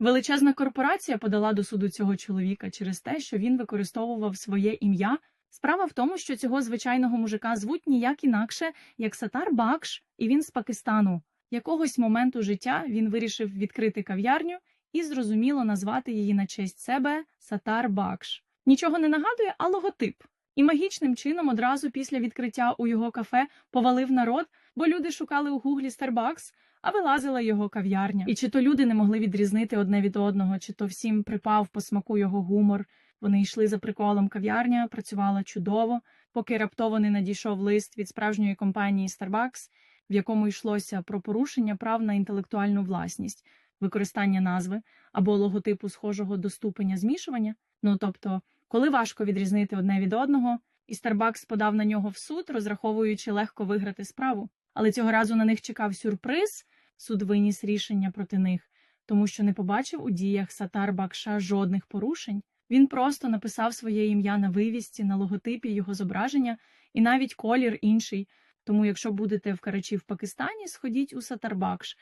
Величезна корпорація подала до суду цього чоловіка через те, що він використовував своє ім'я. Справа в тому, що цього звичайного мужика звуть ніяк інакше, як Сатар Бакш, і він з Пакистану. Якогось моменту життя він вирішив відкрити кав'ярню і зрозуміло назвати її на честь себе Сатар Бакш. Нічого не нагадує, а логотип. І магічним чином одразу після відкриття у його кафе повалив народ, бо люди шукали у гуглі Starbucks, а вилазила його кав'ярня. І чи то люди не могли відрізнити одне від одного, чи то всім припав по смаку його гумор. Вони йшли за приколом кав'ярня, працювала чудово, поки раптово не надійшов лист від справжньої компанії Starbucks, в якому йшлося про порушення прав на інтелектуальну власність, використання назви або логотипу схожого до ступеня змішування. Ну тобто, коли важко відрізнити одне від одного, і Starbucks подав на нього в суд, розраховуючи легко виграти справу. Але цього разу на них чекав сюрприз. Суд виніс рішення проти них, тому що не побачив у діях Сатар Бакша жодних порушень. Він просто написав своє ім'я на вивісці, на логотипі його зображення, і навіть колір інший. Тому, якщо будете в Карачі в Пакистані, сходіть у Сатарбакш.